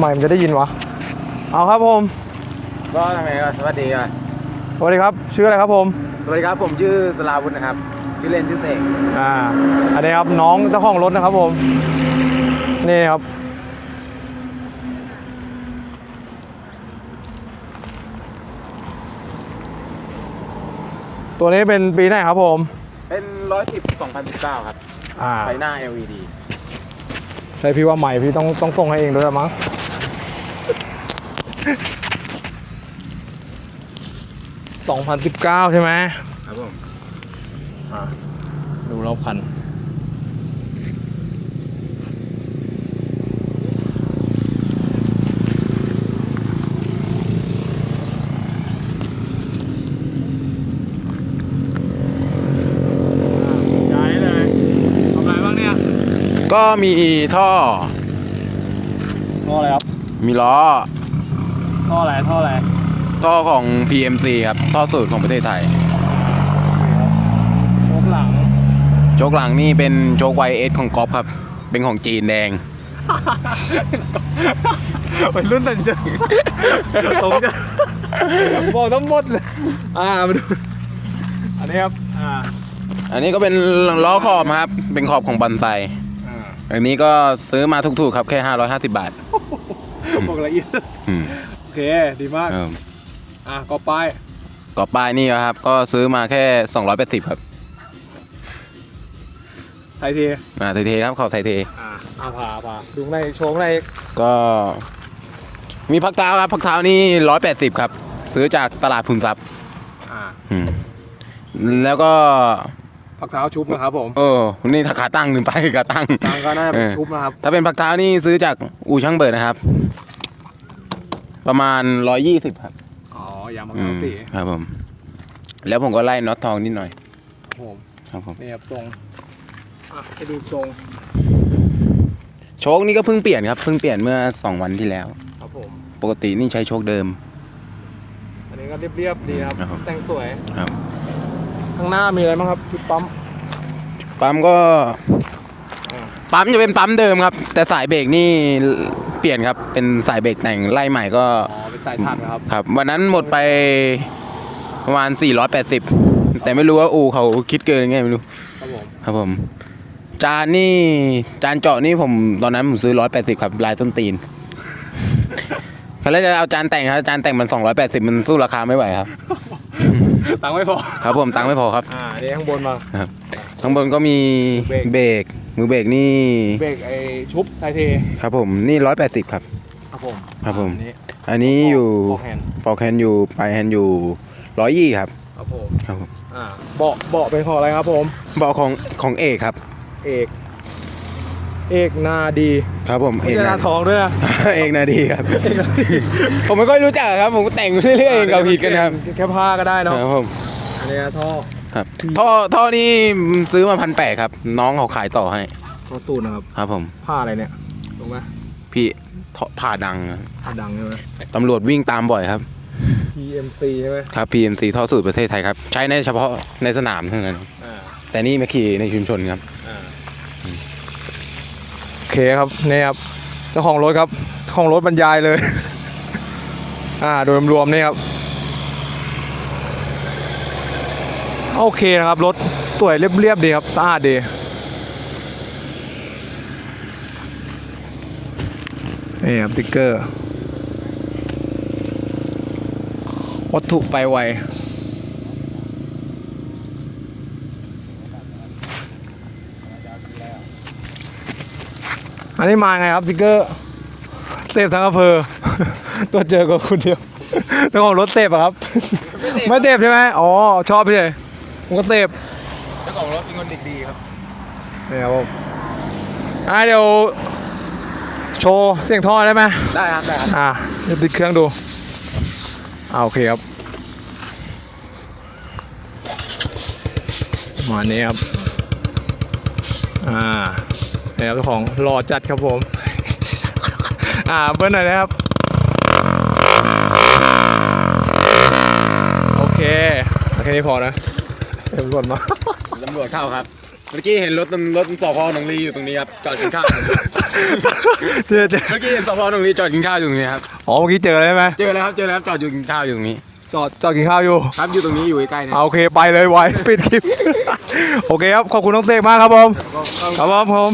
ใหม่มันจะได้ยินวะ เอาครับผมก็ทำไมก็สวัสดีครับสวัสดีครับ ชื่ออะไรครับผม สวัสดีครับผมชื่อสลาวุธนะครับ ชื่อเล่นชื่อเสกอ่า อันนี้ครับน้องเจ้าของรถนะครับผม นี่ครับ ตัวนี้เป็นปีไหนครับผม เป็นร้อยสิบสองพันสิบเก้าครับอ่าไฟหน้า LED ใช่พี่ว่าใหม่พี่ต้องต้องส่งให้เองด้วยละมั้ง สองพันสิบเก้าใช่ไหมครับผมอ่าดูรอบคันย้ายเลยทำอะไรบ้างเนี่ยก็มีท่อท่ออะไรครับ มีล้อ ท่ออะไรท่ออะไรท่อของ PMC ครับท่อสูตรของประเทศไทยโชกหลัง โชคหลังนี่เป็นโชคไวเอสของก๊อฟครับ เป็นของจีนแดงเป็นรุ่นตันเจอตรงจะบอกทั้งหมดเลย อ่ามาดู อันนี้ครับ อ่า อันนี้ก็เป็นล้อขอบครับ เป็นขอบของบันไซอ่าอันนี้ก็ซื้อมาถูกๆครับแค่ 550 บาทบอกละเอียดอืมโอ เค ดีมากเอออะก็ป้ายกรอบป้ายนี่ครับ ก็ซื้อมาแค่ 280 ครับไทยทีอ่าไทยเทครับขอบไทยเท อ่าอาผ่าผ่าดูข้างในโชว์ข้างในก็มีพักเท้าครับพักเท้านี่ร้อยแปดสิบครับ ซื้อจากตลาดพุนทรัพย์อ่าอืมแล้วก็ ผักเท้าชุบนะครับผมเออ นี่ถ้าขาตั้งหนึ่งไปขาตั้งทางก็น่าจะเป็นเออชุบนะครับ ถ้าเป็นพักเท้านี่ซื้อจากอู่ช่างเบิร์ดนะครับ ประมาณร้อยยี่สิบครับอ๋อยางผักอืเท้ามสีครับผม แล้วผมก็ไล่น็อตทองนิดหน่อย ครับผมครับผม นี่ครับทรงอะไปดูทรงโชคนี่ก็เพิ่งเปลี่ยนครับ เพิ่งเปลี่ยนเมื่อสองวันที่แล้ว ครับผมปกตินี่ใช้โชคเดิม อันนี้ก็เรียบๆดีครับ ครับผมแต่งสวยครับ ข้างหน้ามีอะไรบ้างครับชุดปั๊ม ปั๊มก็ ปั๊มจะเป็นปั๊มเดิมครับ แต่สายเบรกนี่เปลี่ยนครับ เป็นสายเบรกแต่งไล่ใหม่ก็อ๋อเป็นสายถักนะครับ ครับ วันนั้นหมดไปประมาณ 480 แต่ไม่รู้ว่าอูเขาคิดเกินยังไงไม่รู้ครับผม ครับผม จานนี่จานเจาะนี่ผมตอนนั้นผมซื้อ 180 ครับลายส้นตีนเขาเลยจะเอาจานแต่งครับจานแต่งมัน 280 มันสู้ราคาไม่ไหวครับ ตังค์ไม่พอ ครับผมตังค์ไม่พอครับ อ่าอันนี้ข้างบนมาข้างบนก็มีเบรกเบรก มือเบรกนี่เบรกไอชุบไทยเทครับผมนี่180ครับ ครับผมครับผม อันนี้อันนี้อยู่ปอกแฮนด์ปอกแฮนด์อยู่ปลายแฮนด์อยู่ร้อยยี่ครับครับผมครับผมอ่าเบาะเบาะเป็นของอะไรครับผม เบาะของของเอกครับ เอก เอกนาดีครับผมไม่ใช่หน้าทองด้วยนะเอกนาดีครับผมไม่ค่อยรู้จักครับผมก็แต่งไปเรื่อยๆเองกับผิดกันครับแค่ผ้าก็ได้เนาะครับผมอันนี้ท่อ ครับท่อท่อนี่ซื้อมาพันแปดครับ น้องเขาขายต่อให้ท่อสูตรนะครับ ครับผมผ้าอะไรเนี่ยรู้ไหมพี่ท่อผ่าดังครับผ้าดังใช่ไหม ตำรวจวิ่งตามบ่อยครับ PMC ใช่ไหมครับ PMC ท่อสูตรประเทศไทยครับ ใช้ในเฉพาะในสนามเท่านั้น อ่าแต่นี่มาขี่ในชุมชนครับ อ่าโอเคครับนี่ครับเจ้าของรถครับเจ้าของรถบรรยายเลย อ่าโดยรวมๆนี่ครับ โอเคนะครับ รถสวยเรียบๆดีครับ สะอาดดีนี่ครับติ๊กเกอร์ วัตถุไปไวอันนี้มาไงครับติ๊กเกอร์เสพทั้งอำเภอตัวเจอกับคุณเดียวเจ้าของรถเสพอะครับ ไม่เสพใช่ไหมอ๋อ ชอบพี่เลย ผมก็เสพเจ้าของรถเป็นคนเด็กดีครับนี่ครับผมอะเดี๋ยวโชว์เสียงท่อได้ไหมได้ครับได้ครับอะเดี๋ยวติดเครื่องดูอ่าโอเคครับประมาณนี้ครับอ่านี่ครับเจ้าของรอจัดครับผม อ่าเบิ้ลหน่อยนะครับโอเคเอาแค่นี้พอนะ เดี๋ยวก่อนมาตำรวจเข้าครับ เมื่อกี้เห็นรถตำรถสพหนองลีอยู่ตรงนี้ครับจอดกินข้าวเจอเจอเมื่อกี้เห็นสพตรงนี้จอดกินข้าวอยู่ตรงนี้ครับอ๋อเมื่อกี้เจอเลยใช่ไหมเจอแล้วครับเจอแล้วครับจอดอยู่กินข้าวอยู่ตรงนี้ จอดจอดกินข้าวอยู่ครับอยู่ตรงนี้อยู่ใกล้ๆเนี่ยเอาโอเคไปเลยไวปิดคลิปโอเคครับขอบคุณน้องเสกมากครับผมครับผมผม